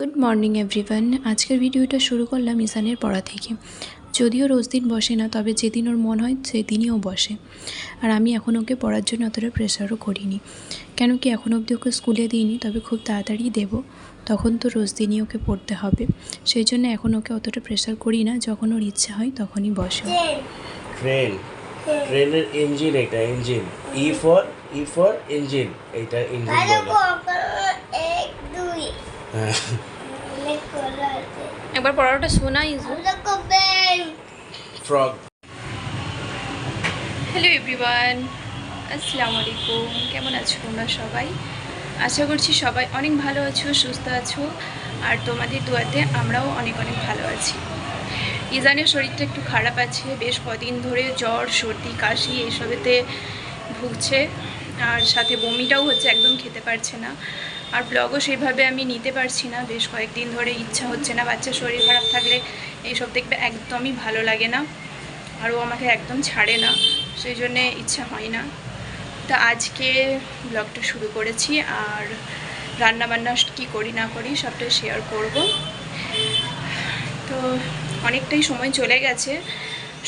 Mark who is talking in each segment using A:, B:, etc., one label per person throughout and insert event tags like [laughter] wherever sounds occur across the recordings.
A: Good morning everyone আজকের ভিডিওটা শুরু করলাম ইসানের পড়া থেকে। যদিও রোজ দিন বসে না তবে যেদিন ওর মন হয় সেদিনই ও বসে। আর আমি এখন ওকে পড়ার জন্য অতটা প্রেশারও করিনি। কেন কি এখন অবধি ওকে স্কুলে দিইনি তবে খুব তাড়াতাড়ি দেবো। তখন তো রোজ দিনই ওকে পড়তে হবে। সেই জন্য এখন ওকে অতটা প্রেশার করি না যখন ওর ইচ্ছা হয় তখনই বসে।
B: ট্রেন ট্রেনের ইঞ্জিন এটা engine E for E for engine এটা ইঞ্জিন বলে। হ্যাঁ। [laughs]
A: একবার পড়াটা শোনা ইজু।
B: ফ্রগ
A: হ্যালো এভরিওয়ান আসসালামু আলাইকুম। কেমন আছো তোমরা সবাই? আশা করছি সবাই অনেক ভালো আছো সুস্থ আছো আর তোমাদের দুয়াতে আমরাও অনেক অনেক ভালো আছি। ইজানের শরীরটা একটু খারাপ আছে বেশ কদিন ধরে জ্বর সর্দি কাশি এইসবেতে ভুগছে আর সাথে বমিটাও হচ্ছে একদম খেতে পারছে না। আর ব্লগও সেইভাবে আমি নিতে পারছি না। বেশ কয়েকদিন ধরে ইচ্ছা হচ্ছে না, বাচ্চার শরীর খারাপ থাকলে এইসব দেখবে একদমই ভালো লাগে না। আর ও আমাকে একদম ছাড়ে না, সেই জন্যে ইচ্ছা হয় না। তা আজকে ব্লগটা শুরু করেছি আর রান্না বান্না কী করি না করি সবটা শেয়ার করব। তো অনেকটাই সময় চলে গেছে,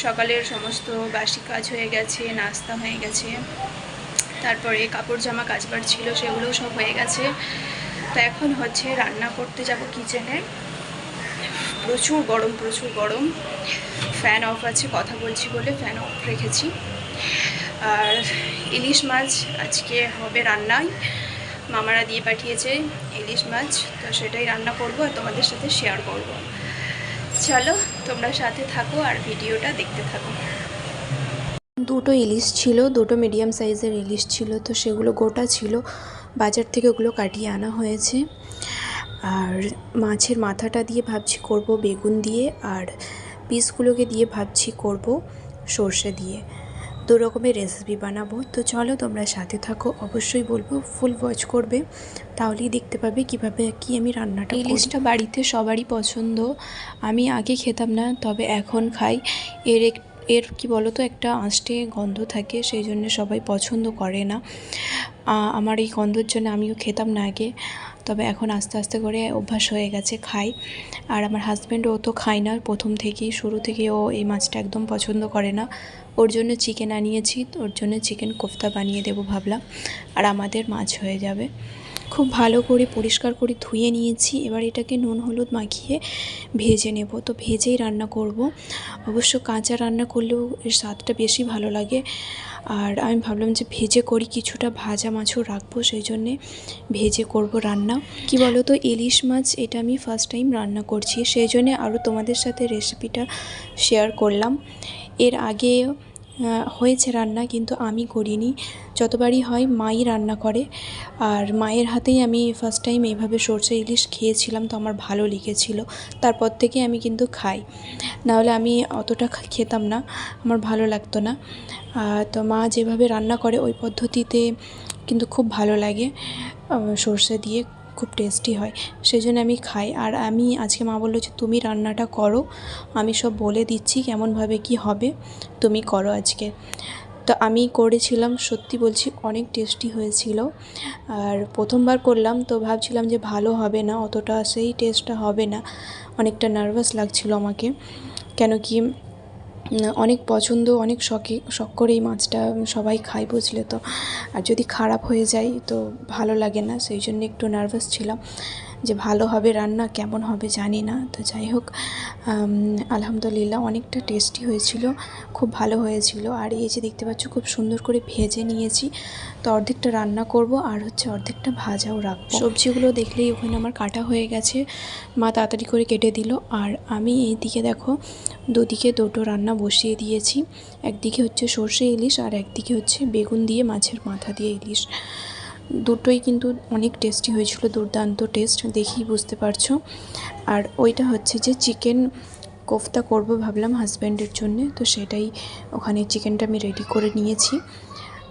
A: সকালের সমস্ত বাসি কাজ হয়ে গেছে, নাস্তা হয়ে গেছে। তারপরে কাপড় জামা কাচবার ছিল সেগুলো সব হয়ে গেছে। তো এখন হচ্ছে রান্না করতে যাব কিচেনে প্রচুর গরম প্রচুর গরম। ফ্যান অফ আছে, কথা বলছি বলে ফ্যান অফ রেখেছি। আর ইলিশ মাছ আজকে হবে রান্নায়। মামারা দিয়ে পাঠিয়েছে ইলিশ মাছ, তো সেটাই রান্না করব আর তোমাদের সাথে শেয়ার করব। চলো, তোমরা সাথে থাকো আর ভিডিওটা দেখতে থাকো। দুটো ইলিশ ছিল, দুটো মিডিয়াম সাইজের ইলিশ ছিল, তো সেগুলো গোটা ছিল। বাজার থেকে ওগুলো কাটিয়ে আনা হয়েছে। আর মাছের মাথাটা দিয়ে ভাবছি করব বেগুন দিয়ে, আর পিসগুলোকে দিয়ে ভাবছি করব সর্ষে দিয়ে। দু রকমের রেসিপি বানাবো। তো চলো তোমরা সাথে থাকো। অবশ্যই বলব ফুল ওয়াচ করবে। তাহলেই দেখতে পাবে কীভাবে কি আমি রান্নাটা ইলিশটা বাড়িতে সবারই পছন্দ। আমি আগে খেতাম না, তবে এখন খাই। এর এক এর কি বলো তো একটা আঁশটে গন্ধ থাকে, সেই জন্য সবাই পছন্দ করে না। আমার এই গন্ধর জন্য আমিও খেতাম না আগে, তবে এখন আস্তে আস্তে করে অভ্যাস হয়ে গেছে, খাই। আর আমার হাজব্যান্ড ও তো খায় না, প্রথম থেকেই, শুরু থেকে ও এই মাছটা একদম পছন্দ করে না। ওর জন্য চিকেন আনিয়েছি, ওর জন্য চিকেন কোফতা বানিয়ে দেবো ভাবলাম, আর আমাদের মাছ হয়ে যাবে। খুব ভালো করে পরিষ্কার করে ধুয়ে নিয়েছি। এবার এটাকে নুন হলুদ মাখিয়ে ভেজে নেব। তো ভেজেই রান্না করব। অবশ্য কাঁচা রান্না করলেও এর স্বাদটা বেশি ভালো লাগে। আর আমি ভাবলাম যে ভেজে করি, কিছুটা ভাজা মাছও রাখব, সেই জন্যে ভেজে করব রান্না। কি বলো তো ইলিশ মাছ এটা আমি ফার্স্ট টাইম রান্না করছি। সেই জন্যে আরও তোমাদের সাথে রেসিপিটা শেয়ার করলাম। এর আগে হয়েছে রান্না, কিন্তু আমি করিনি। যতবারই হয় মাই রান্না করে। আর মায়ের হাতেই আমি ফার্স্ট টাইম এইভাবে সর্ষে ইলিশ খেয়েছিলাম, তো আমার ভালো লেগেছিল। তারপর থেকে আমি কিন্তু খাই। নাহলে আমি অতটা খেতাম না, আমার ভালো লাগতো না। তো মা যেভাবে রান্না করে, ওই পদ্ধতিতে কিন্তু খুব ভালো লাগে সর্ষে দিয়ে। খুব টেস্টি হয়। সেই জন্য আমি খাই। আর আমি, আজকে মা বলল যে, তুমি রান্নাটা করো। আমি সব বলে দিচ্ছি কেমনভাবে কি হবে। তুমি করো আজকে। তো আমি করেছিলাম, সত্যি বলছি, অনেক টেস্টি হয়েছিল। আর প্রথমবার করলাম, তো ভাবছিলাম যে, ভালো হবে না, অতটা সেই টেস্টটা হবে না। অনেকটা নার্ভাস লাগছিল আমাকে। কেন কি অনেক পছন্দ, অনেক শখে, শখ করে এই মাছটা সবাই খায় বুঝলে তো। আর যদি খারাপ হয়ে যায় তো ভালো লাগে না, সেই জন্য একটু নার্ভাস ছিলাম। যে ভালো হবে রান্না, কেমন হবে জানি না। তো যাই হোক আলহামদুলিল্লাহ অনেকটা টেস্টি হয়েছিল, খুব ভালো হয়েছিল। আর এই যে দেখতে পাচ্ছ, খুব সুন্দর করে ভেজে নিয়েছি। তো অর্ধেকটা রান্না করব, আর হচ্ছে অর্ধেকটা ভাজাও রাখব। সবজিগুলো দেখলেই ওখানে আমার কাটা হয়ে গেছে। মা তাড়াতাড়ি করে কেটে দিল। আর আমি এই দিকে দেখো, দুদিকে দুটো রান্না বসিয়ে দিয়েছি। একদিকে হচ্ছে সর্ষে ইলিশ, আর একদিকে হচ্ছে বেগুন দিয়ে মাছের মাথা দিয়ে ইলিশ। দুটোই কিন্তু অনেক টেস্টি হয়েছিল দুর্দান্ত টেস্ট দেখেই বুঝতে পারছ। আর ওইটা হচ্ছে যে চিকেন কোফতা করব ভাবলাম হাজব্যান্ডের জন্যে তো সেটাই ওখানে চিকেনটা আমি রেডি করে নিয়েছি।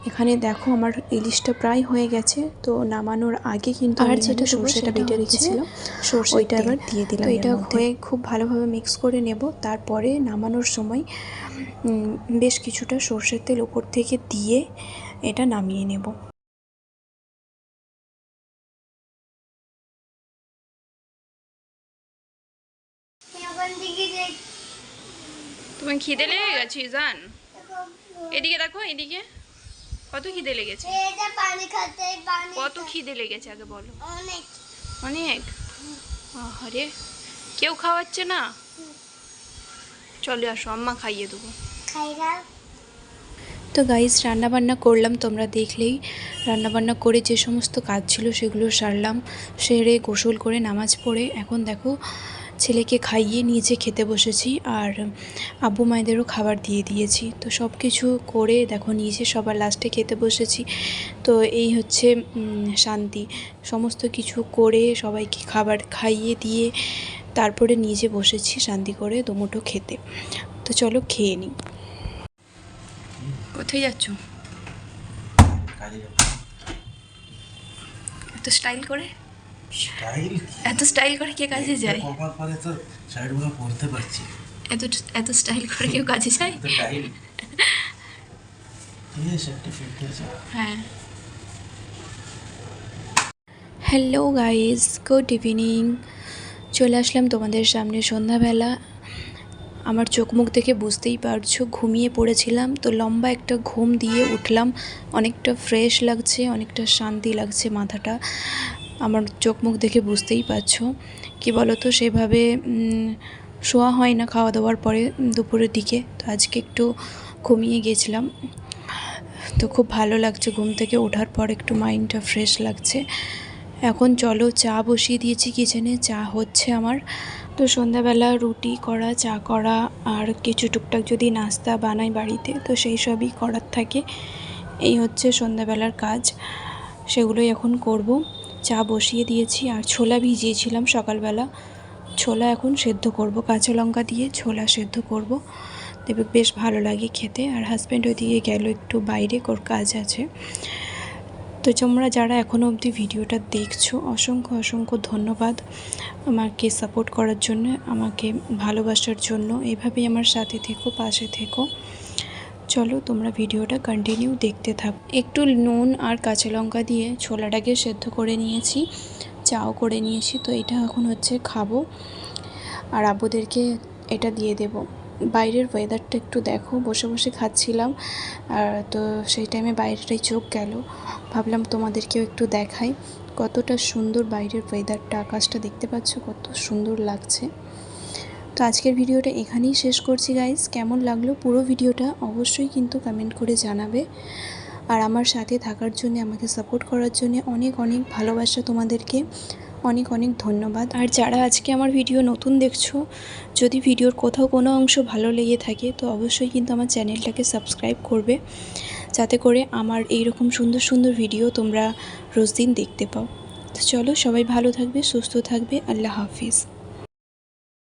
A: এখানে দেখো আমার ইলিশটা প্রায় হয়ে গেছে তো নামানোর আগে কিন্তু
C: আর যেটা
A: সর্ষেটা বেটে
C: হচ্ছে
A: রেখেছিলাম।
C: সর্ষের
A: ওইটা। এবার দিয়ে দিলাম এটা হয়ে খুব ভালোভাবে মিক্স করে নেব। তারপরে নামানোর সময় বেশ কিছুটা সর্ষের তেল ওপর থেকে দিয়ে এটা নামিয়ে নেব। তোমার খিদে লেগে গেছে জান এদিকে দেখো এদিকে। কত খিদে লেগেছে।
C: এটা পানি খাতে পানি
A: কত খিদে লেগেছে আগে বলো।
C: অনেক।
A: অনেক? আরে কেউ খাওয়াচ্ছে না? চলে আসো আম্মা খাইয়ে দেবো। তো গাইস রান্নাবান্না করলাম তোমরা দেখলেই। রান্নাবান্না করে যে সমস্ত কাজ ছিল সেগুলো সারলাম। সেরে গোসল করে নামাজ পড়ে। এখন দেখো ছেলেকে খাইয়ে নিচে খেতে বসেছি আর আব্বু মায়েদেরও খাবার দিয়ে দিয়েছি। তো সব কিছু করে দেখো নিচে সবার লাস্টে খেতে বসেছি। তো এই হচ্ছে শান্তি। সমস্ত কিছু করে সবাইকে খাবার খাইয়ে দিয়ে তারপরে নিজে বসেছি শান্তি করে দুমুঠো খেতে। তো চলো খেয়ে নিই। কোথায় যাচ্ছ? এত স্টাইল করে?
B: স্টাইল
A: এত স্টাইল করে কে কাজে যায়?
B: কপার পরে তো শার্টগুলো পরতে পারছি।
A: এত এত স্টাইল করে কেউ কাজে যায়?
B: স্টাইল
A: হ্যাঁ। হ্যালো গাইজ গুড ইভিনিং চলে আসলাম তোমাদের সামনে সন্ধ্যাবেলা। আমার চোখ মুখ দেখে বুঝতেই পারছ ঘুমিয়ে পড়েছিলাম তো লম্বা একটা ঘুম দিয়ে উঠলাম। অনেকটা ফ্রেশ লাগছে অনেকটা শান্তি লাগছে মাথাটা। আমার চোখ মুখ দেখে বুঝতেই পারছ। কি বলো তো সেভাবে শোয়া হয় না খাওয়া দাওয়ার পরে দুপুরের দিকে। তো আজকে একটু ঘুমিয়ে গেছিলাম। তো খুব ভালো লাগছে ঘুম থেকে ওঠার পর, একটু মাইন্ডটা ফ্রেশ লাগছে। এখন চলো, চা বসিয়ে দিয়েছি কিচেনে চা হচ্ছে আমার। তো সন্ধ্যাবেলা রুটি করা, চা করা, আর কিছু টুকটাক যদি নাস্তা বানাই বাড়িতে, তো সেই সবই করার থাকে। এই হচ্ছে সন্ধ্যাবেলার কাজ। সেগুলোই এখন করব। চা বসিয়ে দিয়েছি আর ছোলা ভিজিয়েছিলাম সকালবেলা। ছোলা এখন সেদ্ধ করব, কাঁচা লঙ্কা দিয়ে ছোলা সেদ্ধ করব। দেখবে বেশ ভালো লাগে খেতে। আর হাজব্যান্ড ওইদিকে গেল একটু বাইরে, ওর কাজ আছে। তো তোমরা যারা এখনও অবধি ভিডিওটা দেখছ, অসংখ্য অসংখ্য ধন্যবাদ আমাকে সাপোর্ট করার জন্য, আমাকে ভালোবাসার জন্য। এভাবেই আমার সাথে থেকো, পাশে থেকো। চলো তোমরা ভিডিওটা কন্টিনিউ দেখতে থাক। একটু নুন আর কাঁচা লঙ্কা দিয়ে ছোলাটাকে সেদ্ধ করে নিয়েছি, চাও করে নিয়েছি, তো এটা এখন হচ্ছে খাব। আর আব্বুদেরকে এটা দিয়ে দেব। বাইরের ওয়েদারটা একটু দেখো, বসে বসে খাচ্ছিলাম, আর তো সেই টাইমে বাইরেটাই চোখ গেল। ভাবলাম তোমাদেরকেও একটু দেখাই, কতটা সুন্দর বাইরের ওয়েদারটা আকাশটা দেখতে পাচ্ছ, কত সুন্দর লাগছে। তো আজকের ভিডিওটা এখানেই শেষ করছি গাইস কেমন লাগল পুরো ভিডিওটা অবশ্যই কিন্তু কমেন্ট করে জানাবে। আর আমার সাথে থাকার জন্য, আমাকে সাপোর্ট করার জন্য অনেক অনেক ভালোবাসা তোমাদেরকে। অনেক অনেক ধন্যবাদ। আর যারা আজকে আমার ভিডিও নতুন দেখছ, যদি ভিডিওর কোথাও কোনো অংশ ভালো লেগে থাকে, তো অবশ্যই কিন্তু আমার চ্যানেলটাকে সাবস্ক্রাইব করবে। যাতে করে আমার এই রকম সুন্দর সুন্দর ভিডিও তোমরা রোজ দিন দেখতে পাও। তো চলো, সবাই ভালো থাকবে, সুস্থ থাকবে। আল্লাহ হাফিজ।